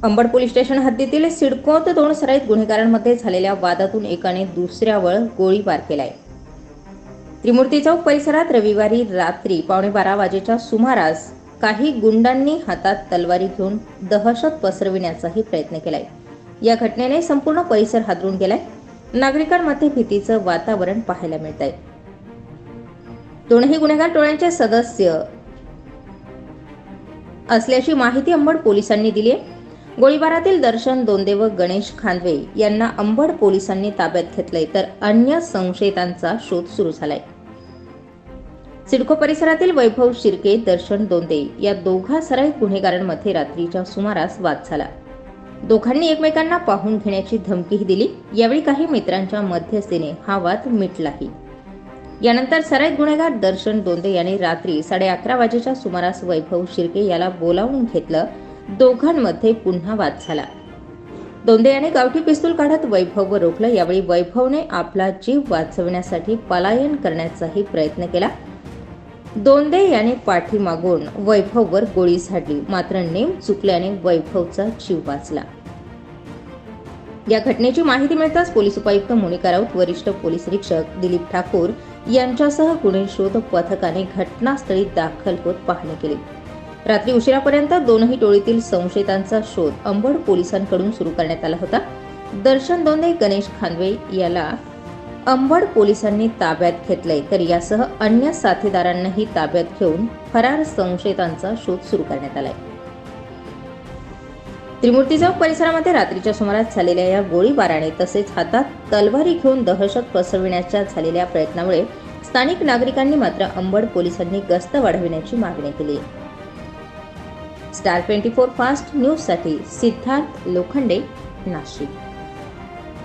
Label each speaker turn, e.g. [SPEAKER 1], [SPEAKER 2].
[SPEAKER 1] Ambad police station हद्दीतील सिडकोत दोन सराईत गुन्हेगारांमध्ये झालेल्या वादातून एकाने दुसऱ्यावर गोळीबार केलाय. त्रिमूर्ती चौक परिसरात रविवारी रात्री पावणे बारा वाजेच्या सुमारास काही गुंडांनी हातात तलवारी घेऊन दहशत पसरविण्याचाही प्रयत्न केलाय. या घटनेने संपूर्ण परिसर हादरून गेलाय. नागरिकांमध्ये भीतीचं वातावरण पाहायला मिळत आहे दोनही गुन्हेगार टोळ्यांचे सदस्य असल्याची माहिती अंबड पोलिसांनी दिली आहे गोळीबारातील दर्शन दोंदे व गणेश खांदवे यांना अंबड पोलिसांनी ताब्यात घेतलंय तर अन्य संशयितांचा शोध सुरू झालाय. सिडको परिसरातील वैभव शिर्के दर्शन दोंदे या दोघा सराईत गुन्हेगारांमध्ये रात्रीच्या सुमारास वाद झाला. दोघांनी एकमेकांना पाहून घेण्याची धमकीही दिली. यावेळी काही मित्रांच्या मध्यस्थीने हा वाद मिटलाही. यानंतर सराईत गुन्हेगार दर्शन दोंदे यांनी रात्री साडे अकरा वाजेच्या सुमारास वैभव शिर्के याला बोलावून घेतलं दोघांमध्ये पुन्हा वाद झाला. दोंदे याने गावठी पिस्तूल काढत वैभववर रोखलं. यावेळी वैभवने आपला जीव वाचवण्यासाठी पलायन करण्याचाही प्रयत्न केला. दोंदे याने पाठीमागून वैभववर गोळी झाडली. मात्र नेम चुकल्याने वैभवचा जीव वाचला. या घटनेची माहिती मिळताच पोलीस उपायुक्त मोनिका राऊत वरिष्ठ पोलीस निरीक्षक दिलीप ठाकूर यांच्यासह गुन्हे शोध पथकाने घटनास्थळी दाखल होत पाहणी केली. रात्री उशिरापर्यंत दोनही टोळीतील संशयितांचा शोध अंबड पोलिसांकडून सुरू करण्यात आला होता. दर्शन दोंदे गणेश खानवे याला अंबड पोलिसांनी ताब्यात घेतलंय. तर यासह अन्य साथीदारांनाही ताब्यात घेऊन फरार संशयितांचा शोध सुरू करण्यात आलाय. त्रिमूर्ती चौक परिसरामध्ये रात्रीच्या सुमारास झालेल्या या गोळीबाराने तसेच हातात तलवारी घेऊन दहशत पसरविण्याच्या झालेल्या प्रयत्नामुळे स्थानिक नागरिकांनी मात्र अंबड पोलिसांनी गस्त वाढविण्याची मागणी केली स्टार ट्वेंटी फोर फास्ट न्यूजसाठी सिद्धार्थ लोखंडे नाशिक.